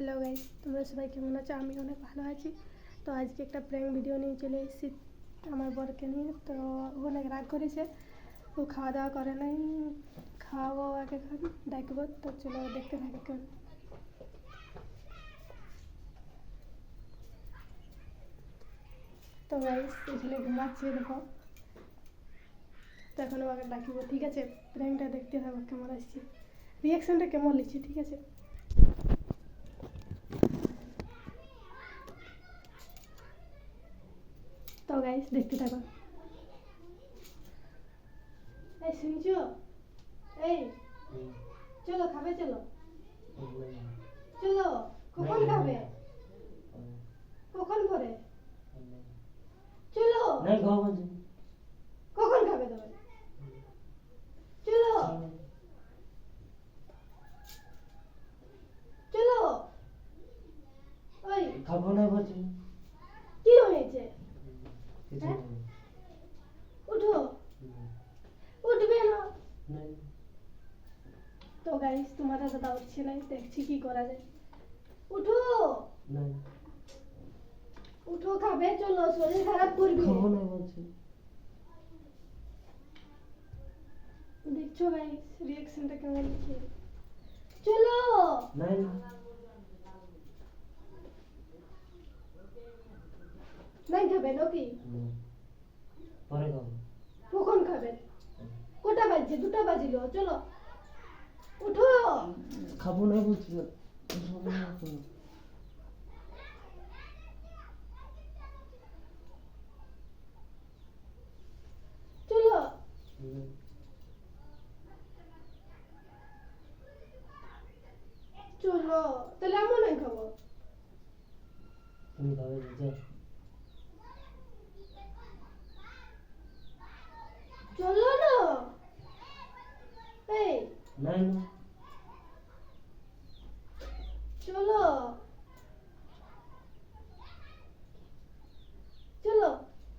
Hello guys তোমরা সবাই কেমন আছো? আমি অনেক ভালো আছি। তো আজকে একটা প্র্যাঙ্ক ভিডিও নিয়ে চলে এসেছি আমার বরকে নিয়ে। তো ও অনেক রাগ করেছে। ও খাওয়া দাওয়া করে নাই। খাওয়াবো আগে খান ডাকবো তো চলো দেখতে থাকি কেন তো গাইস এখানে ঘুমাচ্ছে, দেখো। তো এখন ওকে ডাকিব, ঠিক আছে? প্র্যাঙ্কটা দেখতে থাকো, কেমন আসছে? রিয়াকশনটা কেমন লিখছি ঠিক আছে? তো গাইস দেখতে থাকো। এই শুনছো? এই চলো খাবে চলো। চলো কখন খাবে? কখন করে চলো। কখন খাবে তবে চলো। চলো। ওই। খাব না বলছি। উঠো। উঠবে না। তো গাইস তোমার দাদা উঠছে না দেখছি কি করা যায়। উঠো। উঠো খাবে চলো শরীর খারাপ করবে। দেখছ গাইস রিয়াকশনটা কেমন চলো। না না বাজে দুটা বাজিল চলো। উঠো। খাব না বলছি চলো। চলো তাহলে আমরা নাই খাব। তুমি খাবে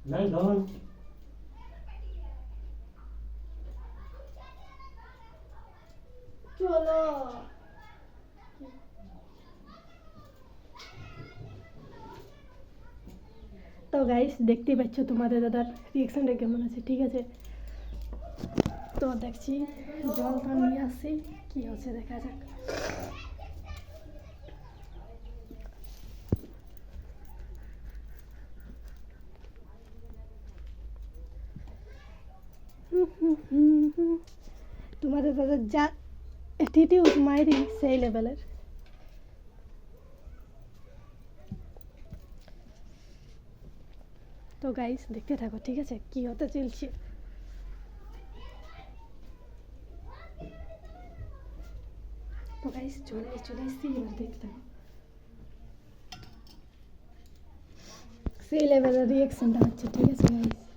Nice on. चलो তো গাইস দেখতেই পাচ্ছ তোমাদের দাদার রিয়াকশানটা কেমন আছে ঠিক আছে তো দেখছি জলটা নিয়ে আসছি কী হচ্ছে দেখা যাক তোমাদের দাদার যা অ্যাটিটিউড মাইরি সেই লেভেলের। তো গাইস দেখতে থাকো, ঠিক আছে? কি হতে চলছে? তো গাইস চলে চলে এসছি, এবার দেখতে থাকো। সেই লেভেলের রিয়েকশনটা হচ্ছে, ঠিক আছে গাইস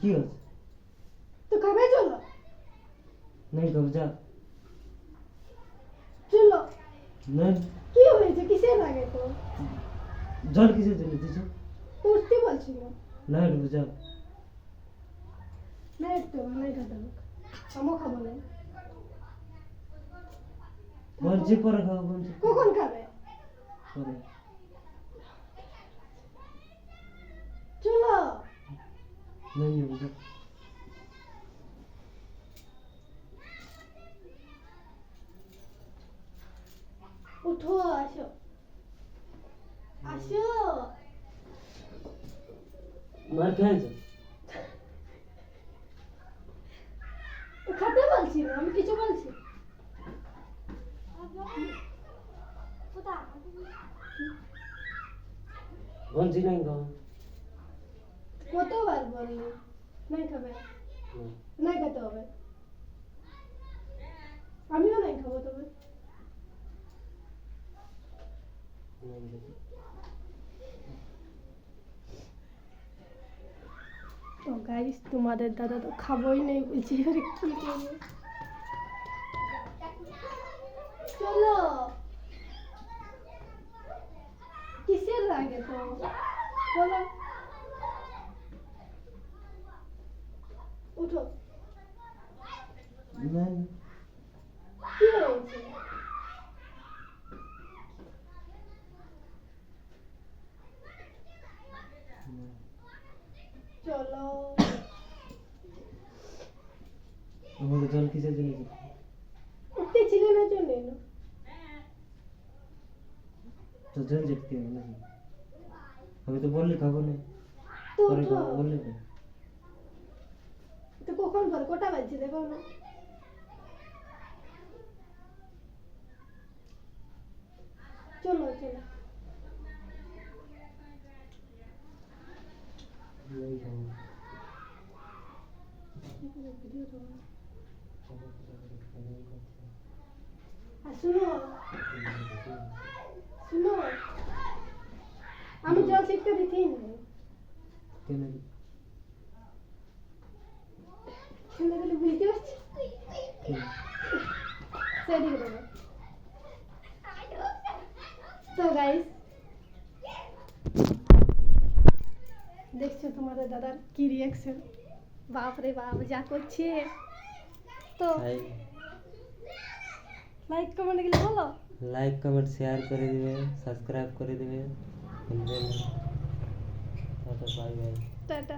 কি হচ্ছে তো খাবে চলো। নাই খাব যা। চলো। নাই কি হয়েছে? কিসে লাগে তো জল কিসের জন্য দিছো পড়তে বলছিল? নাই খাব যা। নাই তো নাই খাব আমও খাব না। বলছি পরে খাব বলছি। কখন খাবে? 그래. 준아. 네, 여기서. 어, 더워, 아쉬워. 아쉬워. 말 편해져. গো। কতবার নাই খাবে। নাই খেতে হবে। আমিও নাই খাব তবে। গাইস তোমাদের দাদা তো খাবই নেই বলছি আর কি করব? চলো। লাগে তো বলো উঠো। না কি হয়েছে চলো আমাকে জল কিসের জন্য? উঠতে ছিলে না এলো তো জল যেতে হবে নাকি? আমি তো বললি খাব না তো পরে উঠো খাব বললি না তো কখন পর কটা বাজছে দেখো না চলো চলো এই খাব। আর শুনো শুনো আমি জল শিখতে দিতেই নাই। কেন ছেলেগুলো বুঝতে পারছি? সেদিকে দেবো তো গাইস দেখছ তোমাদের দাদার কি রিয়াকশন বাপ রে বাপ যা করছে। তো লাইক কমেন্ট গেলে বলো। লাইক কমেন্ট শেয়ার করে দিবে সাবস্ক্রাইব করে দিবে। ভুলবে না টাটা বাই বাই টাটা